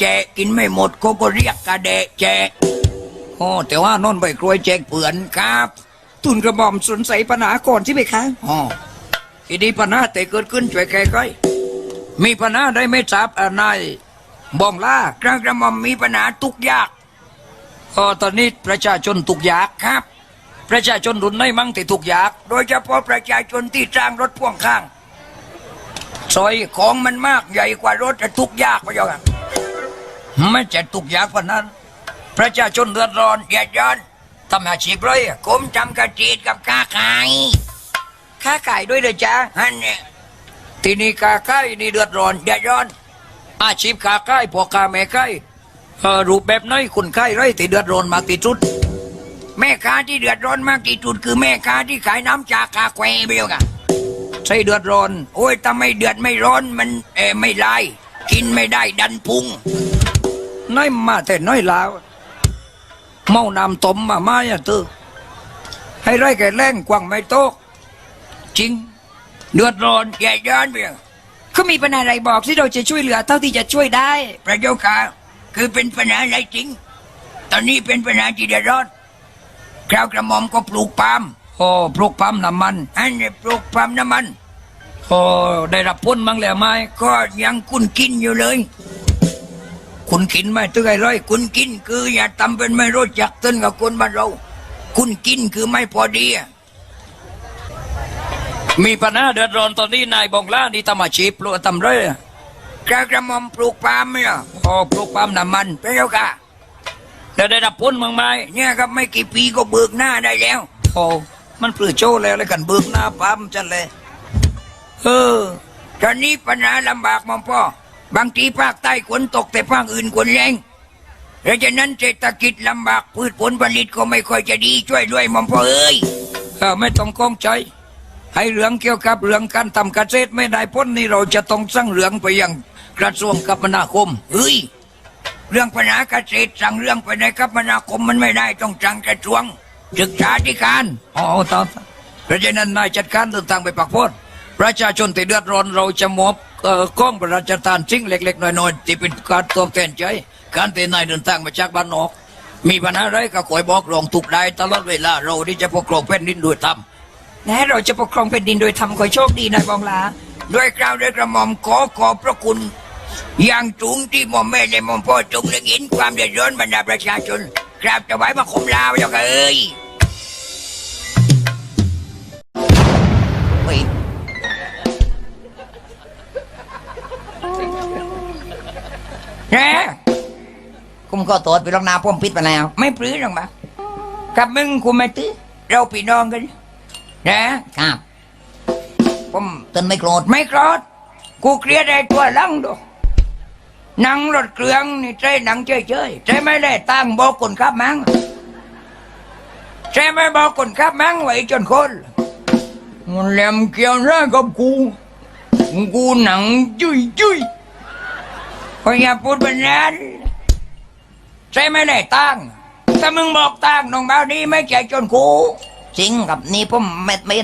แจกกินไม่หมดเขาก็เรียกกระเดะแจกโอ้แต่ว่านนใบกล้วยแจกเผื่อนครับ ทุนกระหม่อมสนใสปัญหาก่อนใช่ไหมคะอ๋อทีนี้ปัญหาแต่เกิดขึ้นช่วยแก้ไขมีปัญหาได้ไม่ทราบอะไรบองล่ากระกระหม่อมมีปัญหาทุกยากก็ตอนนี้ประชาชนทุกยากครับ ประชาชนรุนไหนมั่งที่ทุกยาก โดยเฉพาะประชาชนที่จ้างรถพ่วงข้างซอยของมันมากใหญ่กว่ารถจะทุกยากไปยัง ไม่เจะทุกยากกว่านั้น ประชาชนเดือดร้อนเดือดร้อนทำอาชีพเลยกรมจำกระจีดกับค้าขายค้าขายด้วยเลยจ้าฮันเนี่ยที่นี่ค้าขายนี่เดือดร้อนเดือดร้อน อาชีพค้าขายพวกค้าแม่ขายรูปแบบไหนคุณขายไรที่เดือดร้อนมากที่สุดแม่ค้าที่เดือดร้อนมากที่สุดคือแม่ค้าที่ขายน้ำจากาแควไปแล้วกันใช่เดือดร้อน โอ้ยถ้าไม่เดือดไม่ร้อนมันเอไม่ไลายกินไม่ได้ดันพุง น้อยมาแต่น้อยลาวเมานำต้มมามาอย่าตื้อให้ไรแก่แรงกว่างไม่โตกจริง เดือดร้อนแย่ย้อนไปเลยเขามีปัญหาอะไรบอกที่เราจะช่วยเหลือเท่าที่จะช่วยได้พระเจ้าคือเป็นปัญหาอะไรจริง ตอนนี้เป็นปัญหาที่เดือดร้อนคราวกระหม่อมก็ปลูกปาล์มโอ้ปลูกปาล์มน้ำมันอันนี้ปลูกปาล์มน้ำมันโอ้ได้รับพ้นบ้างแล้วไหมก็ยังคุณกินอยู่เลย คุณกินไหมตึกไอ้ร้อยคุณกินคืออย่าทำเป็นไม่รู้จักต้นกับคนบ้านเรา คุณกินคือไม่พอดีอะมีปัญหาเดือดร้อนตอนนี้นายบองล่านี่ทำอาชีพปลูกทำไรอะกระกระหมอมปลูกปาล์มเนี่ยอ๋อปลูกปาล์มน้ำมันเป็นแล้วค่ะแล้วได้รับผลมั้างไหมเนี่ยครับไม่กี่ปีก็เบิกหน้าได้แล้วโอ้มันปลื้อโจ้แล้วเลยกันเบิกหน้าปาล์มจันเลย เออตอนนี้ปัญหาลำบากมองพ่อ บางทีภาคใต้ฝนตกแต่ภาคอื่นฝนแรงเพราะฉะนั้นเศรษฐกิจลำบากพืชผลผลิตก็ไม่ค่อยจะดีช่วยด้วยมองพ่อเอ้ยเออไม่ต้องกองใจให้เรื่องเกี่ยวกับเรื่องการทำเกษตรไม่ได้พ้นนี่เราจะต้องสั่งเรื่องไปยังกระทรวงคมนาคมเฮ้ยเรื่องปัญหาเกษตรสั่งเรื่องไปในคมนาคมมันไม่ได้ต้องสั่งกระทรวงศึกษาธิการอ๋อตอนเพราะฉะนั้นนายจัดการเดินทางไปปักพดประชาชนที่เดือดร้อนเราจะมอบ กล้องประราชทานสิ่งเล็ก ๆ น้อยๆที่เป็นการตอบแทนใจการที่นายเดินทางมาจากบ้านนอก มีปัญหาอะไรก็คอยบอกรองทุกได้ตลอดเวลาเราที่จะปกครองแผ่นดินโดยธรรมและเราจะปกครองแผ่นดินโดยทำขอโชคดีนายบองลาด้วยกล่าวด้วยกระหม่อมขอขอบพระคุณอย่างสูงที่หม่อมแม่และหม่อมพ่อจงเล็งเห็นความเดือดร้อนบรรดาประชาชนกราบถวายบังคมลาพระเจ้าเอ้ย แหน่คุ้มก็ตรวจไปลองนาพ่วมพิษมาแล้ว ไม่ปลื้อหรอกมากับมึงกูไม่ตื้อเราพี่น้องกันนะครับผมต้นไม่โกรธไม่โกรธกูเครียดไอ้ตัวลังดูหนังรถเครื่องนี่ใจหนังเฉยๆใจไม่ได้ตั้งบอกคนขับมั้งใจไม่บอกคนขับมั้งไว้จนคนมันแหลมเกี่ยวหน้ากับกูกูหนังจุยจุย พออย่าพูดแบบนั้น ใช่ไม่ได้ตั้ง ถ้ามึงบอกตั้งน้องเบาดีไม่ใจจนกูจริงกับนี่ผมไม่ไม่